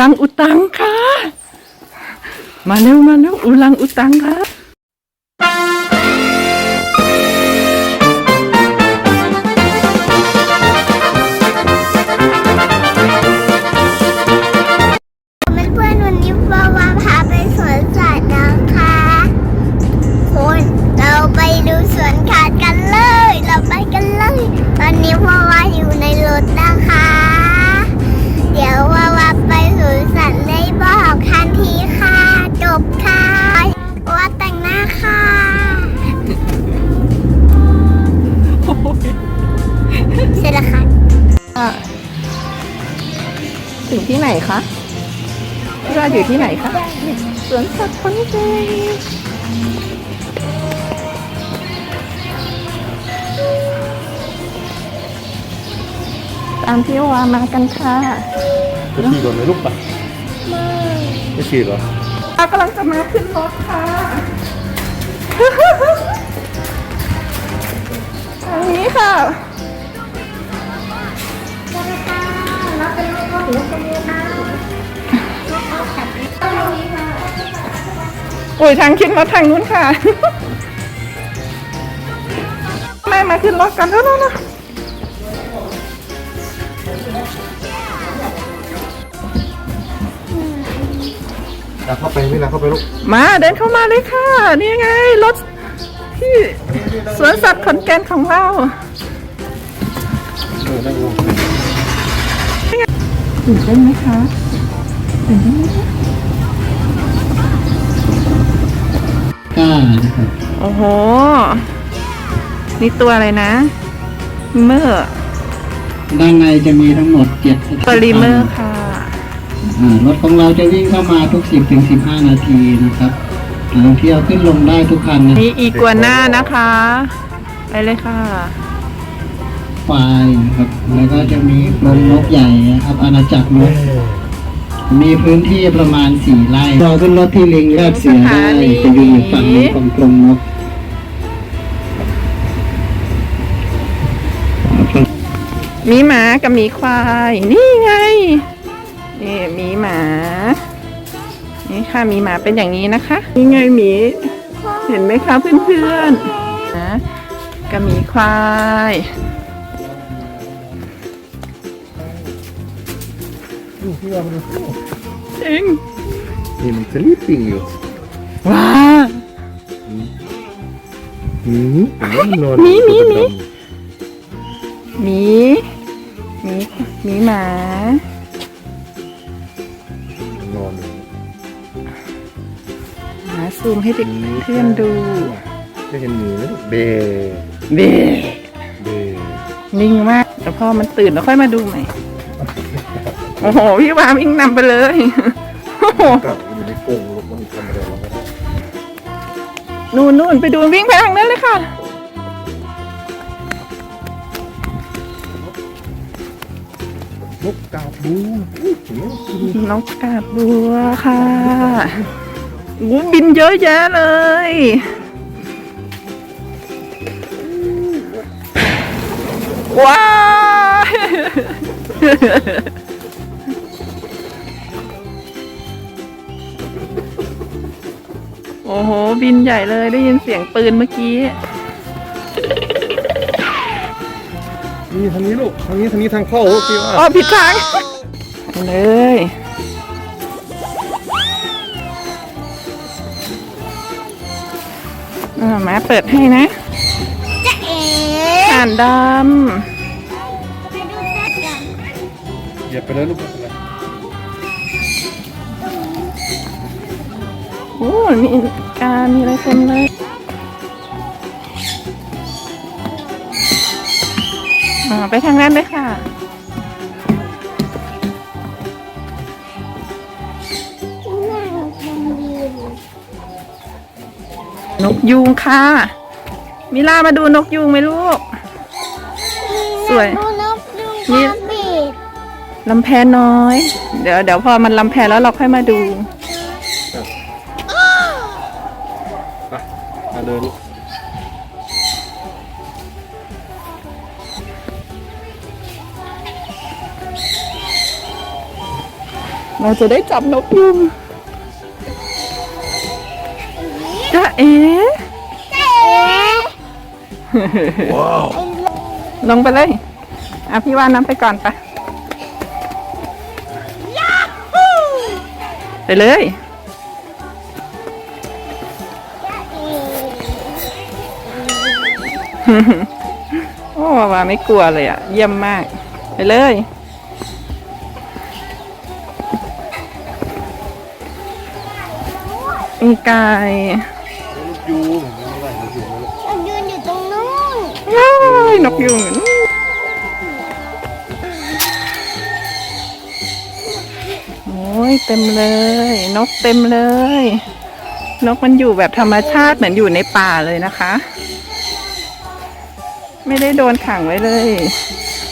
ลังอุตังค่ะ มาเร็วมาเร็วอุลังอุตังค่ะ เสร็จแล้วค่ะถึงที่ไหนคะพี่ว่าอยู่ที่ไหนคะสวนสัตว์ขอนแก่นตามพี่วามากันค่ะจะฉีดก่อนไหมลูกปะไม่ฉีดเหรอเรากำลังจะมาขึ้นรถค่ะทางนี้ค่ะ อุ้ยทางขึ้นรถทางนู้นค่ะ แม่มาขึ้นรถกันแล้วนะนะเข้าไปไม่นะเข้าไปลูก มาเดินเข้ามาเลยค่ะ นี่ไงรถที่สวนสัตว์ขอนแก่นของเราเออนั่งลง ตื่นเต้นไหมคะตื่นเต้นไหมคะก้านะครับโอ้โห นี่ตัวอะไรนะเมอร์ด้านในจะมีทั้งหมดเจ็ดสปถาริเมอนีร์ค่ะอ่ารถของเราจะวิ่งเข้ามาทุก 10ถึง15 นาทีนะครับนักท่องเที่ยวขึ้นลงได้ทุกคันนะมีอีกัวน่านะคะ ไปเลยค่ะ ควายนะครับ แล้วก็จะมีกรงนกใหญ่นะครับ อาณาจักรนก มีพื้นที่ประมาณ4ไร่เราขึ้นรถที่ลิงแรกเสียได้จะอยู่อีกฝั่งหนึงของกรงนกมีหมากับมีควาย นี่ไงนี่มีหมา นี่ค่ะมีหมาเป็นอย่างนี้นะคะ นี่ไงหมีเห็นไหมคะเพื่อนๆนะกับหมีควาย ลูกพี่ว่ามันจริงนี่มันสลิปปิ้งอยู่ว้าอืมผมว่ามันนอนมีมีตัวมีดำหมีหมีหมีหมาๆนอนอยู่หาซูมให้เด็กเพื่อนดูได้เห็นหมีไหมลูกเบเบเบนิ่งมากแต่พอมันตื่นแล้วค่อยมาดูใหม่ โอ้โห พี่วามอิงนำไปเลย โอ้โหกลับอยู่ในกรงลูกมันทำอะไรวะนู่นนู่นไปดูวิ่งไปทางนั้นเลยค่ะ นกกาบบูอุ๊ยเห็นไหมน้องกาบบัวค่ะอู้บินเยอะแยะเลยว้า โอ้โห บินใหญ่เลยได้ยินเสียงปืนเมื่อกี้ นี่ทางนี้ลูกทางนี้ทางนี้ทางเข้าลูกพี่ว่าอ๋อผิดทางไปเลย อ่ามาเปิดให้นะจะเอ๋อ่านดไปดูสัตว์กัน เหยียบไปเลยลูก โอ้มีกา มีอะไรเต็มเลยอ่าไปทางนั้นเลยค่ะ นกยูงค่ะ มิล่ามาดูนกยูงไหมลูก สวยดูนกดูนี่น้ำบีดลำแพนน้อย เดี๋ยวเดี๋ยวพอมันลำแพนแล้วเราค่อยมาดู เลยนี่เราจะได้จับนกยุงจ้าเอ๋ว้าว ลงไปเลย อะพี่ว่าน้ำไปก่อนไป ไปเลย โอ้ว่าไม่กลัวเลยอะเยี่ยมมาก ไปเลย มีไก่ลูกยูงเห็นไหมว่าลูกยูงแล้วยืนอยู่ตรงนู้นว้ายนกยุงโอ้ยเต็มเลย นกเต็มเลย นกมันอยู่แบบธรรมชาติเหมือนอยู่ในป่าเลยนะคะ ไม่ได้โดนขังไว้เลย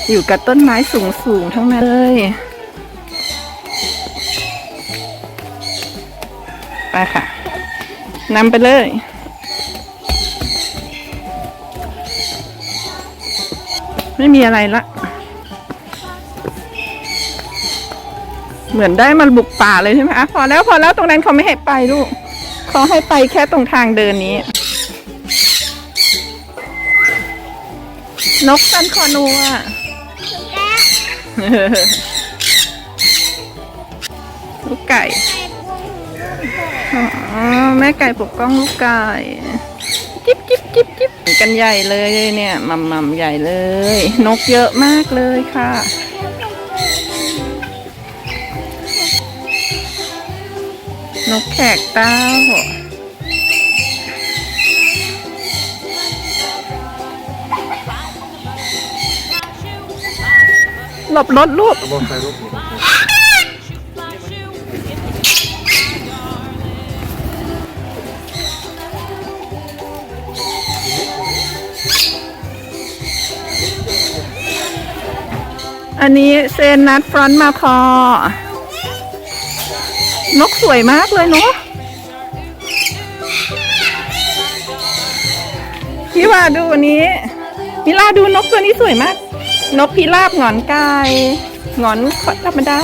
อยู่กับต้นไม้สูงๆทั้งนั้นเลยไปค่ะนำไปเลย ไม่มีอะไรละ เหมือนได้มาบุกป่าเลยใช่ไหมอะพอแล้วพอแล้วตรงนั้นเขาไม่ให้ไปลูกเขาให้ไปแค่ตรงทางเดินนี้ นกสันคอนัวแกะลูกไก่อ๋อแม่ไก่ปกป้องลูกไก่จิ๊บจิ๊บจิ๊บจิ๊บกันใหญ่เลยเนี่ยมัมมัมใหญ่เลย นกเยอะมากเลยค่ะนกแขกเต้า ลบรถลูกกระบอกไฟลูกอันนี้เซนนัดฟรอนต์มาคอนกสวยมากเลยเนาะพี่ว่าดูอันนี้มิลาดูนกตัวนี้สวยมาก นกพิราบหงอนกายหงอนธรรมดา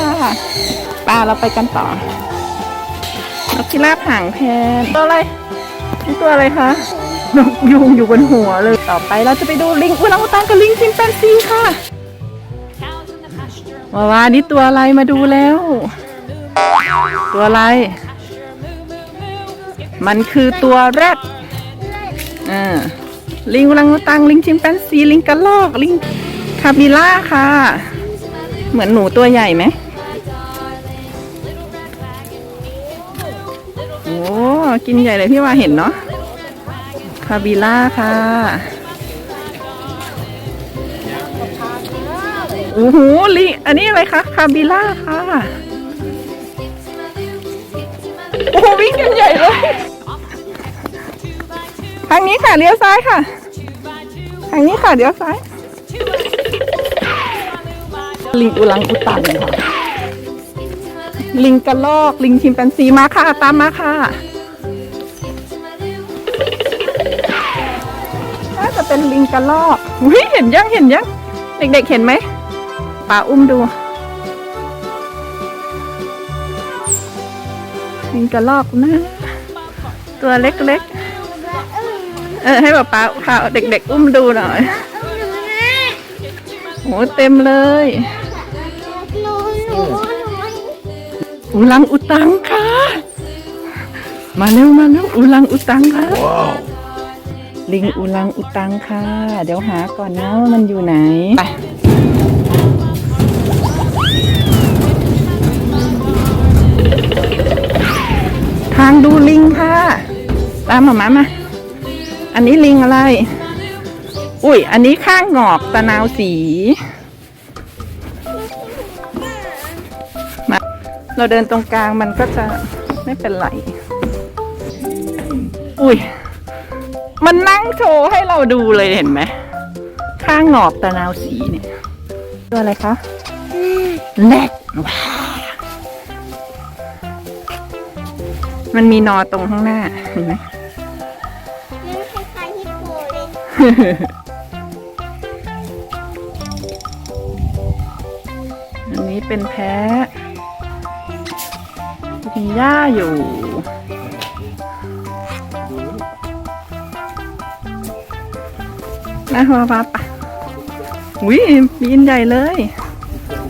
ปลาเราไปกันต่อ นกพิราบหางแพนตัวอะไรนี่ตัวอะไรคะนกยุงอยู่บนหัวเลยต่อไปเราจะไปดูลิงอุลังอุตังกับลิงชิมแปนซีค่ะว้าวานี่ตัวอะไรมาดูแล้ว ตัวอะไร มันคือตัวแรดอ่าลิงอุลังอุตังลิงชิมแปนซีลิงกระลอกลิงาบิล่าค่ะ เหมือนหนูตัวใหญ่ไหมโอ้กินใหญ่เลยพี่ว่าเห็นเนาะคาบิล่าค่ะโอ้โหลิอันนี้อะไรคะคาบิล่าค่ะโอ้โหวิ่งกันใหญ่เลยทางนี้ค่ะเลี้ยวซ้ายค่ะทางนี้ค่ะเลี้ยวซ้าย ลิงอุลังอุตังลิงกระลอก ลิงชิมแปนซีมาค่ะ ตามมาค่ะน่าจะเป็นลิงกระลอกวิเห็นยังเห็นยังเด็กๆเห็นไหมป่าอุ้มดู ลิงกระลอกนะ ตัวเล็กๆ เออ ให้ป๊าป๊าพาเด็กๆ อุ้มดูหน่อยโหเต็มเลย อุลังอุตังค่ะ มาเร็วมาเร็วอุลังอุตังค่ะว้าวลิงอุลังอุตังค่ะ เดี๋ยวหาก่อนนะว่ามันอยู่ไหน ไปทางดูลิงค่ะ ตามหมามามา อันนี้ลิงอะไร อุ้ย อันนี้ข้างงอกตะนาวสี เราเดินตรงกลางมันก็จะไม่เป็นไร อุ้ย มันนั่งโชว์ให้เราดูเลยเห็นไหม ข้างงอกตะนาวสีเนี่ย ตัวอะไรคะแรดว้าวมันมีนอตรงข้างหน้า เห็นไหมนี่คล้ายๆฮิปโปเลยอันนี้เป็นแพ้ กินหญ้าอยู่ นะวาปะปะอุ้ยมีอินใหญ่เลย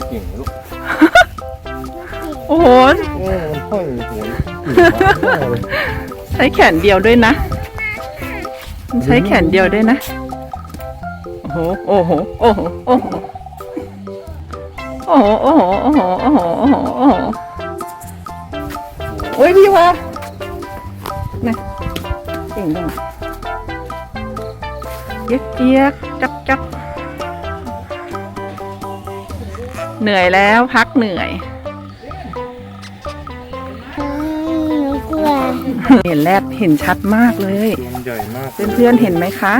เก่งนะลูกโอ้โห โอ้มันค่อยหัวหัวเลยใช้แขนเดียวด้วยนะ มันใช้แขนเดียวด้วยนะ โอ้โห โอ้โห โอ้โห โอ้โห โอ้โห โอ้โห โอ้โห โอ้โห โอ้โหโอ้โหโอ้ยพี่ว่านะเก่งจังเจี๊ยกเจี๊ยกจับจับเหนื่อยแล้วพักเหนื่อยหนูกลัวเห็นแรดเห็นชัดมากเลยตัวมันใหญ่มากเพื่อนๆเห็นไหมคะ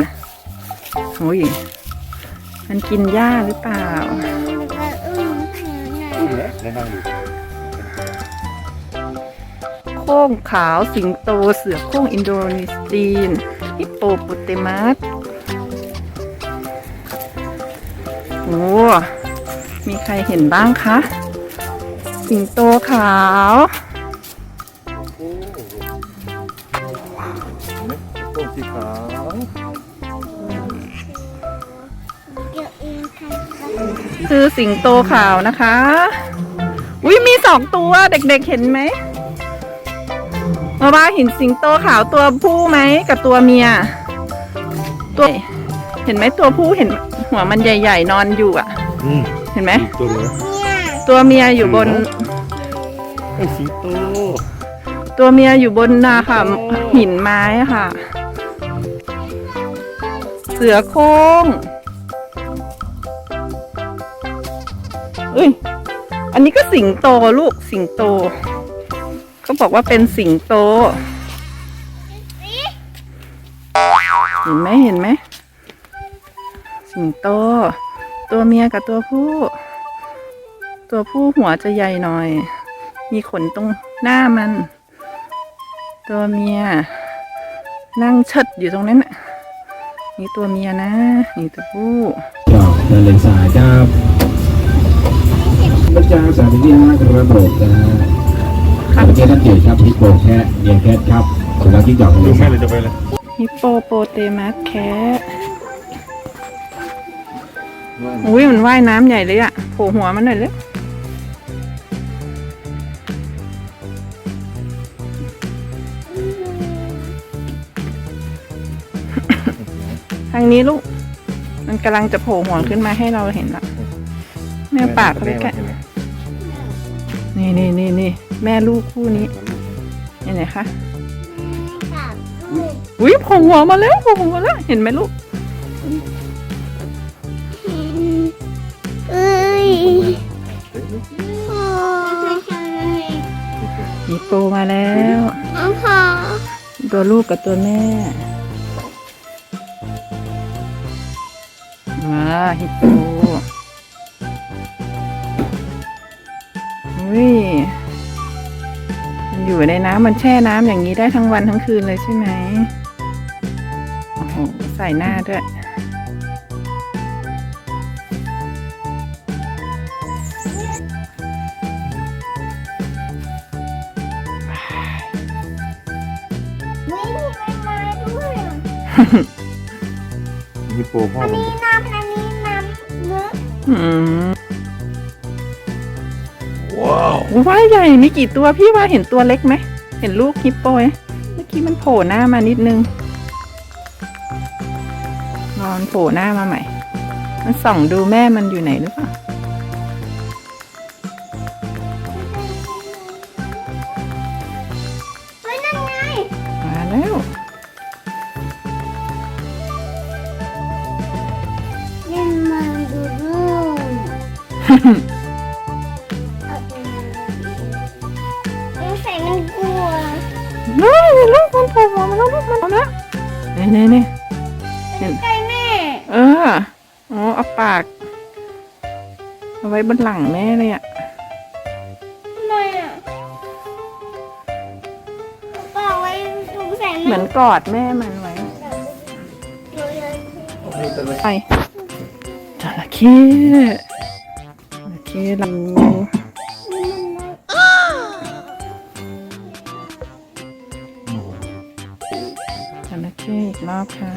โอ้ยมันกินหญ้าหรือเปล่าได้นั่งดู โค้งขาวสิงโตเสือโค้งอินโดนีเซียนฮิปโปโปเตมัสโอ้มีใครเห็นบ้างคะ สิงโตขาวโอ้โหเห็นไหมตัวสีขาวคือสิงโตขาวนะคะ อุ้ยมีสองตัวเด็กๆเห็นไหม มาบ้าเห็นสิงโตขาวตัวผู้ไหมกับตัวเมีย ตัวเห็นไหมตัวผู้เห็นหัวมันใหญ่ ๆ นอนอยู่อะ อืมเห็นไหม ตัวเหลือตัวเมียอยู่บน ไอ้สีโตตัวเมียอยู่บนนาค่ะ หินไม้อะค่ะ เสือโคร่งเอ้ย อันนี้ก็สิงโตลูกสิงโต เขาบอกว่าเป็นสิงโต เห็นไหมเห็นไหม สิงโต ตัวเมียกับตัวผู้ ตัวผู้หัวจะใหญ่หน่อย มีขนตรงหน้ามัน ตัวเมีย นั่งเชิดอยู่ตรงนั้นน่ะนี่ตัวเมียนะ นี่ตัวผู้ดอกทะเลทรายครับพระเจ้าสาธิตห้ากระโดดนะ พระเจ้าท่านเกีครับฮิปโปแค่เนียนแคทครับสุนัขจิ้งจอกทะเลสายเลยจะไปเลยฮิปโปโปเตมัสแคทอุ้ยมันว่ายน้ำใหญ่เลยอะโผล่หัวมันหน่อยเลยทางนี้ลูก มันกำลังจะโผล่หัวขึ้นมาให้เราเห็นละแม่ปากเขาไปแกะ นไหมนี่นี่นี่นี่แม่ลูกคู่นี้เห็นไหมคะอุ้ยโผล่หัวมาแล้วโผล่หัวมาแล้วเห็นไหมลูกเอ้ยฮิปโปมาแล้วโอ้โหตัวลูกกับตัวแม่ว้าฮิปโป อุ้ยมันอยู่ในน้ำมันแช่น้ำอย่างนี้ได้ทั้งวันทั้งคืนเลยใช่ไหมโอ้โหใส่หน้าด้วยไม่มีใบไม้ด้วยฮิปโปพ่ออันผมนี้น้ำอันนี้น้ำเนื้ออืม ว้าวว่ายใหญ่มีกี่ตัวพี่ว่าเห็นตัวเล็กไหม เห็นลูกฮิปโปไหมเมื่อกี้มันโผล่หน้ามานิดนึงนอนโผล่หน้ามาใหม่ มันส่องดูแม่มันอยู่ไหนหรือเปล่า มันโผล่หัวมาแล้วลูกมันเอาแล้วนี่นี่นี่เห็นใกล้แม่เอออ๋อเอาปาก เอาไว้บนหลังแม่เลยอะทำไมอะเปล่าไว้สงสัยเหมืมัอนนกอดแม่มันไว้ไปจระเข้จระเข้เรา รอบค่ะ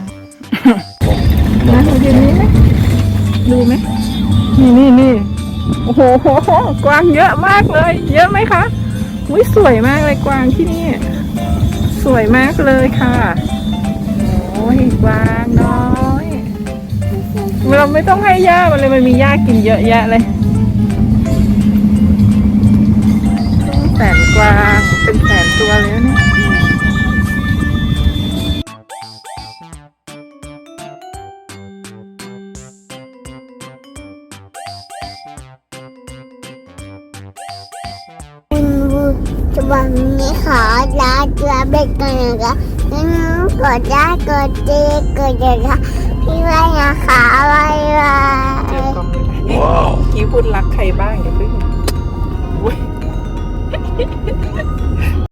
นะเรายืนนี้ไหมดูไหมนี่นี่นี่โอ้โหกวางเยอะมากเลย เยอะไหมคะอุ้ยสวยมากเลยกวางที่นี่ สวยมากเลยค่ะโอ้ยกวางน้อยเราไม่ต้องให้หญ้ามันเลยมันมีหญ้ากินเยอะแยะเลยแสนกวางเป็นแสนตัวเลยนะ อลาเรือเบกกันนะคะงั้นกดได้กดดีกดเดี๋ยวนะพี่ไว้นะคะบายบายว้าวคิวพูดรักใครบ้างอย่าเพิ่งอุ๊ย